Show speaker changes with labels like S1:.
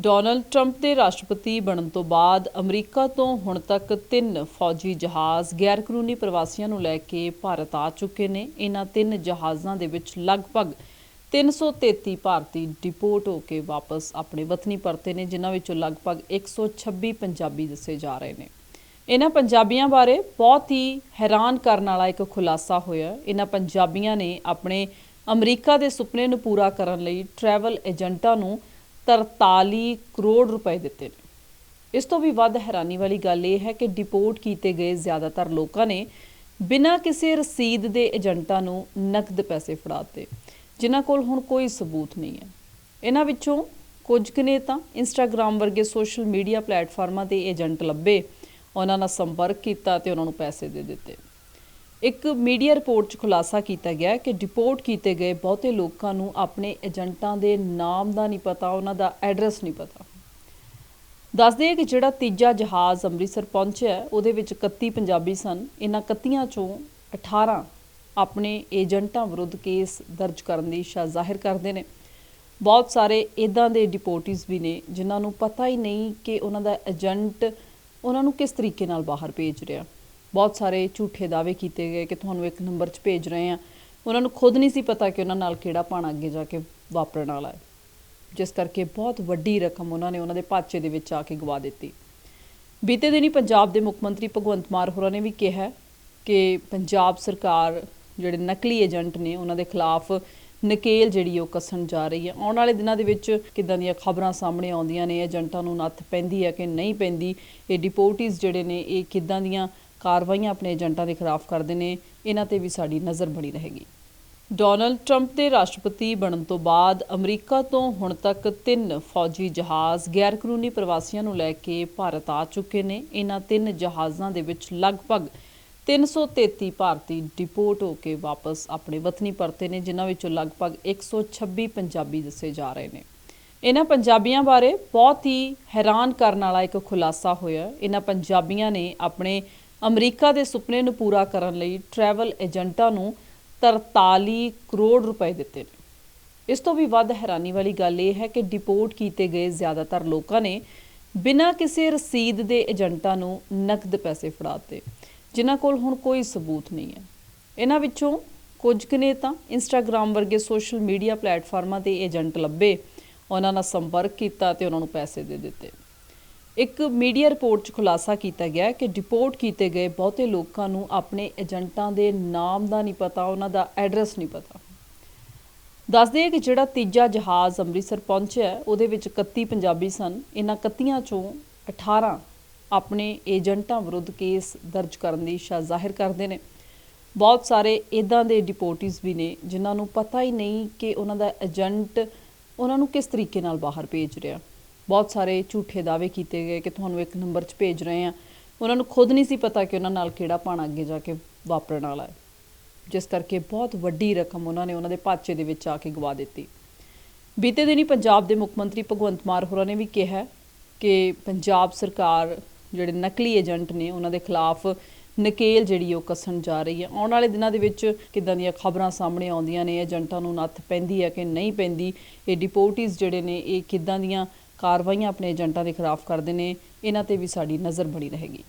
S1: Donald Trump ਦੇ ਰਾਸ਼ਟਰਪਤੀ ਬਣਨ ਤੋਂ ਬਾਅਦ ਅਮਰੀਕਾ ਤੋਂ ਹੁਣ ਤੱਕ ਤਿੰਨ ਫੌਜੀ ਜਹਾਜ਼ ਗੈਰ ਕਾਨੂੰਨੀ ਪ੍ਰਵਾਸੀਆਂ ਨੂੰ ਲੈ ਕੇ ਭਾਰਤ ਆ ਚੁੱਕੇ ਨੇ। ਇਹਨਾਂ ਤਿੰਨ ਜਹਾਜ਼ਾਂ ਦੇ ਵਿੱਚ ਲਗਭਗ 333 ਭਾਰਤੀ ਡਿਪੋਰਟ ਹੋ ਕੇ ਵਾਪਸ ਆਪਣੇ ਵਤਨੀ ਪਰਤੇ ਨੇ, ਜਿਨ੍ਹਾਂ ਵਿੱਚੋਂ ਲਗਭਗ 126 ਪੰਜਾਬੀ ਦੱਸੇ ਜਾ ਰਹੇ ਨੇ। ਇਹਨਾਂ ਪੰਜਾਬੀਆਂ ਬਾਰੇ ਬਹੁਤ ਹੀ ਹੈਰਾਨ ਕਰਨ ਵਾਲਾ ਇੱਕ ਖੁਲਾਸਾ ਹੋਇਆ। ਇਹਨਾਂ ਪੰਜਾਬੀਆਂ ਨੇ ਆਪਣੇ ਅਮਰੀਕਾ ਦੇ ਸੁਪਨੇ ਨੂੰ ਪੂਰਾ ਕਰਨ ਲਈ ਟਰੈਵਲ ਏਜੰਟਾਂ ਨੂੰ 43 ਕਰੋੜ ਰੁਪਏ ਦਿੱਤੇ ਨੇ। ਇਸ ਤੋਂ ਵੀ ਵੱਧ ਹੈਰਾਨੀ ਵਾਲੀ ਗੱਲ ਇਹ ਹੈ ਕਿ ਡਿਪੋਰਟ ਕੀਤੇ ਗਏ ਜ਼ਿਆਦਾਤਰ ਲੋਕਾਂ ਨੇ ਬਿਨਾਂ ਕਿਸੇ ਰਸੀਦ ਦੇ ਏਜੰਟਾਂ ਨੂੰ ਨਕਦ ਪੈਸੇ ਫੜਾਤੇ ਜਿਨ੍ਹਾਂ ਕੋਲ ਹੁਣ ਕੋਈ ਸਬੂਤ ਨਹੀਂ ਹੈ। ਇਹਨਾਂ ਵਿੱਚੋਂ ਕੁਝ ਕੁ ਨੇ ਤਾਂ ਇੰਸਟਾਗ੍ਰam ਵਰਗੇ ਸੋਸ਼ਲ ਮੀਡੀਆ ਪਲੇਟਫਾਰਮਾਂ ਤੇ ਏਜੰਟ ਲੱਭੇ, ਉਹਨਾਂ ਨਾਲ ਸੰਪਰਕ ਕੀਤਾ ਤੇ ਉਹਨਾਂ ਨੂੰ ਪੈਸੇ ਦੇ ਦਿੱਤੇ। ਇੱਕ ਮੀਡੀਆ ਰਿਪੋਰਟ 'ਚ ਖੁਲਾਸਾ ਕੀਤਾ ਗਿਆ ਕਿ ਡਿਪੋਰਟ ਕੀਤੇ ਗਏ ਬਹੁਤੇ ਲੋਕਾਂ ਨੂੰ ਆਪਣੇ ਏਜੰਟਾਂ ਦੇ ਨਾਮ ਦਾ ਨਹੀਂ ਪਤਾ, ਉਹਨਾਂ ਦਾ ਐਡਰੈਸ ਨਹੀਂ ਪਤਾ। ਦੱਸਦੇ ਕਿ ਜਿਹੜਾ ਤੀਜਾ ਜਹਾਜ਼ ਅੰਮ੍ਰਿਤਸਰ ਪਹੁੰਚਿਆ, ਉਹਦੇ ਵਿੱਚ 31 ਪੰਜਾਬੀ ਸਨ। ਇਹਨਾਂ 31 ਚੋਂ 18 ਆਪਣੇ ਏਜੰਟਾਂ ਵਿਰੁੱਧ ਕੇਸ ਦਰਜ ਕਰਨ ਦੀ ਇੱਛਾ ਜ਼ਾਹਿਰ ਕਰਦੇ ਨੇ। ਬਹੁਤ ਸਾਰੇ ਇਦਾਂ ਦੇ ਡਿਪੋਰਟੀਜ਼ ਵੀ ਨੇ, ਜਿਨ੍ਹਾਂ ਨੂੰ ਪਤਾ ਹੀ ਨਹੀਂ ਕਿ ਉਹਨਾਂ ਦਾ ਏਜੰਟ ਉਹਨਾਂ ਨੂੰ ਕਿਸ ਤਰੀਕੇ ਨਾਲ ਬਾਹਰ ਭੇਜ ਰਿਹਾ। ਬਹੁਤ ਸਾਰੇ ਝੂਠੇ ਦਾਅਵੇ ਕੀਤੇ ਗਏ ਕਿ ਤੁਹਾਨੂੰ ਇੱਕ ਨੰਬਰ 'ਚ ਭੇਜ ਰਹੇ ਆ ਉਹਨਾਂ ਨੂੰ ਖੁਦ ਨਹੀਂ ਸੀ ਪਤਾ ਕਿ ਉਹਨਾਂ ਨਾਲ ਕਿਹੜਾ ਪਾਣਾ ਅੱਗੇ ਜਾ ਕੇ ਵਾਪਰਨ ਵਾਲਾ ਹੈ। ਜਿਸ ਕਰਕੇ ਬਹੁਤ ਵੱਡੀ ਰਕਮ ਉਹਨਾਂ ਨੇ ਉਹਨਾਂ ਦੇ ਪਾਚੇ ਦੇ ਵਿੱਚ ਆ ਕੇ ਗਵਾ ਦਿੱਤੀ। ਬੀਤੇ ਦਿਨੀ ਪੰਜਾਬ ਦੇ ਮੁੱਖ ਮੰਤਰੀ ਭਗਵੰਤ ਮਾਨ ਹੋਰਾਂ ਨੇ ਵੀ ਕਿਹਾ ਕਿ ਪੰਜਾਬ ਸਰਕਾਰ ਜਿਹੜੇ ਨਕਲੀ ਏਜੰਟ ਨੇ, ਉਹਨਾਂ ਦੇ ਖਿਲਾਫ ਨਕੇਲ ਜਿਹੜੀ ਉਹ ਕੱਸਣ ਜਾ ਰਹੀ ਹੈ। ਆਉਣ ਵਾਲੇ ਦਿਨਾਂ ਦੇ ਵਿੱਚ ਕਿਦਾਂ ਦੀਆਂ ਖਬਰਾਂ ਸਾਹਮਣੇ ਆਉਂਦੀਆਂ ਨੇ, ਏਜੰਟਾਂ ਨੂੰ ਨੱਥ ਪੈਂਦੀ ਹੈ ਕਿ ਨਹੀਂ ਪੈਂਦੀ? ਇਹ ਡਿਪੋਰਟੀਜ਼ ਜਿਹੜੇ ਨੇ, ਇਹ ਕਿਦਾਂ ਦੀਆਂ ਕਾਰਵਾਈਆਂ ਆਪਣੇ ਏਜੰਟਾਂ ਦੇ ਖਿਲਾਫ ਕਰਦੇ ਨੇ, ਇਹਨਾਂ ਤੇ ਵੀ ਸਾਡੀ ਨਜ਼ਰ ਬਣੀ ਰਹੇਗੀ। ਡੋਨਲਡ ਟਰੰਪ ਦੇ ਰਾਸ਼ਟਰਪਤੀ ਬਣਨ ਤੋਂ ਬਾਅਦ ਅਮਰੀਕਾ ਤੋਂ ਹੁਣ ਤੱਕ ਤਿੰਨ ਫੌਜੀ ਜਹਾਜ਼ ਗੈਰ ਕਾਨੂੰਨੀ ਪ੍ਰਵਾਸੀਆਂ ਨੂੰ ਲੈ ਕੇ ਭਾਰਤ ਆ ਚੁੱਕੇ ਨੇ। ਇਹਨਾਂ ਤਿੰਨ ਜਹਾਜ਼ਾਂ ਦੇ ਵਿੱਚ ਲਗਭਗ 333 ਭਾਰਤੀ ਡਿਪੋਰਟ ਹੋ ਕੇ ਵਾਪਸ ਆਪਣੇ ਵਤਨੀ ਪਰਤੇ ਨੇ, ਜਿਨ੍ਹਾਂ ਵਿੱਚੋਂ ਲਗਭਗ 126 ਪੰਜਾਬੀ ਦੱਸੇ ਜਾ ਰਹੇ ਨੇ। ਇਹਨਾਂ ਪੰਜਾਬੀਆਂ ਬਾਰੇ ਬਹੁਤ ਹੀ ਹੈਰਾਨ ਕਰਨ ਵਾਲਾ ਇੱਕ ਖੁਲਾਸਾ ਹੋਇਆ। ਇਹਨਾਂ ਪੰਜਾਬੀਆਂ ਨੇ ਆਪਣੇ ਅਮਰੀਕਾ ਦੇ ਸੁਪਨੇ ਨੂੰ ਪੂਰਾ ਕਰਨ ਲਈ ਟਰੈਵਲ ਏਜੰਟਾਂ ਨੂੰ 43 ਕਰੋੜ ਰੁਪਏ ਦਿੱਤੇ ਨੇ। ਇਸ ਤੋਂ ਵੀ ਵੱਧ ਹੈਰਾਨੀ ਵਾਲੀ ਗੱਲ ਇਹ ਹੈ ਕਿ ਡਿਪੋਰਟ ਕੀਤੇ ਗਏ ਜ਼ਿਆਦਾਤਰ ਲੋਕਾਂ ਨੇ ਬਿਨਾਂ ਕਿਸੇ ਰਸੀਦ ਦੇ ਏਜੰਟਾਂ ਨੂੰ ਨਕਦ ਪੈਸੇ ਫੜਾ ਦਿੱਤੇ, ਜਿਨ੍ਹਾਂ ਕੋਲ ਹੁਣ ਕੋਈ ਸਬੂਤ ਨਹੀਂ ਹੈ। ਇਹਨਾਂ ਵਿੱਚੋਂ ਕੁਝ ਕੁ ਨੇ ਤਾਂ ਇੰਸਟਾਗ੍ਰam ਵਰਗੇ ਸੋਸ਼ਲ ਮੀਡੀਆ ਪਲੇਟਫਾਰਮਾਂ ਤੇ ਏਜੰਟ ਲੱਭੇ, ਉਹਨਾਂ ਨਾਲ ਸੰਪਰਕ ਕੀਤਾ ਤੇ ਉਹਨਾਂ ਨੂੰ ਪੈਸੇ ਦੇ ਦਿੱਤੇ। ਇੱਕ ਮੀਡੀਆ ਰਿਪੋਰਟ 'ਚ ਖੁਲਾਸਾ ਕੀਤਾ ਗਿਆ ਕਿ ਡਿਪੋਰਟ ਕੀਤੇ ਗਏ ਬਹੁਤੇ ਲੋਕਾਂ ਨੂੰ ਆਪਣੇ ਏਜੰਟਾਂ ਦੇ ਨਾਮ ਦਾ ਨਹੀਂ ਪਤਾ, ਉਹਨਾਂ ਦਾ ਐਡਰੈਸ ਨਹੀਂ ਪਤਾ। ਦੱਸਦੇ ਕਿ ਜਿਹੜਾ ਤੀਜਾ ਜਹਾਜ਼ ਅੰਮ੍ਰਿਤਸਰ ਪਹੁੰਚਿਆ ਉਹਦੇ ਵਿੱਚ 31 ਪੰਜਾਬੀ ਸਨ। ਇਹਨਾਂ 31 ਚੋਂ 18 ਆਪਣੇ ਏਜੰਟਾਂ ਵਿਰੁੱਧ ਕੇਸ ਦਰਜ ਕਰਨ ਦੀ ਇੱਛਾ ਜ਼ਾਹਿਰ ਕਰਦੇ ਨੇ। ਬਹੁਤ ਸਾਰੇ ਇਦਾਂ ਦੇ ਡਿਪੋਰਟੀਜ਼ ਵੀ ਨੇ, ਜਿਨ੍ਹਾਂ ਨੂੰ ਪਤਾ ਹੀ ਨਹੀਂ ਕਿ ਉਹਨਾਂ ਦਾ ਏਜੰਟ ਉਹਨਾਂ ਨੂੰ ਕਿਸ ਤਰੀਕੇ ਨਾਲ ਬਾਹਰ ਭੇਜ ਰਿਹਾ। ਬਹੁਤ ਸਾਰੇ ਝੂਠੇ ਦਾਅਵੇ ਕੀਤੇ ਗਏ ਕਿ ਤੁਹਾਨੂੰ ਇੱਕ ਨੰਬਰ 'ਚ ਭੇਜ ਰਹੇ ਆ ਉਹਨਾਂ ਨੂੰ ਖੁਦ ਨਹੀਂ ਸੀ ਪਤਾ ਕਿ ਉਹਨਾਂ ਨਾਲ ਕਿਹੜਾ ਪਾਣਾ ਅੱਗੇ ਜਾ ਕੇ ਵਾਪਰਨ ਵਾਲਾ ਹੈ। ਜਿਸ ਕਰਕੇ ਬਹੁਤ ਵੱਡੀ ਰਕਮ ਉਹਨਾਂ ਨੇ ਉਹਨਾਂ ਦੇ ਪਾਚੇ ਦੇ ਵਿੱਚ ਆ ਕੇ ਗਵਾ ਦਿੱਤੀ। ਬੀਤੇ ਦਿਨੀ ਪੰਜਾਬ ਦੇ ਮੁੱਖ ਮੰਤਰੀ ਭਗਵੰਤ ਮਾਨ ਹੋਰਾਂ ਨੇ ਵੀ ਕਿਹਾ ਕਿ ਪੰਜਾਬ ਸਰਕਾਰ ਜਿਹੜੇ ਨਕਲੀ ਏਜੰਟ ਨੇ, ਉਹਨਾਂ ਦੇ ਖਿਲਾਫ ਨਕੇਲ ਜਿਹੜੀ ਉਹ ਕੱਸਣ ਜਾ ਰਹੀ ਹੈ। ਆਉਣ ਵਾਲੇ ਦਿਨਾਂ ਦੇ ਵਿੱਚ ਕਿਦਾਂ ਦੀਆਂ ਖਬਰਾਂ ਸਾਹਮਣੇ ਆਉਂਦੀਆਂ ਨੇ, ਏਜੰਟਾਂ ਨੂੰ ਨੱਥ ਪੈਂਦੀ ਹੈ ਕਿ ਨਹੀਂ ਪੈਂਦੀ, ਇਹ ਡਿਪੋਰਟੀਜ਼ ਜਿਹੜੇ ਨੇ, ਇਹ ਕਿਦਾਂ ਦੀਆਂ ਕਾਰਵਾਈਆਂ ਆਪਣੇ ਏਜੰਟਾਂ ਦੇ ਖਿਲਾਫ ਕਰਦੇ ਨੇ ਇਹਨਾਂ ਤੇ ਵੀ ਸਾਡੀ ਨਜ਼ਰ ਬਣੀ ਰਹੇਗੀ।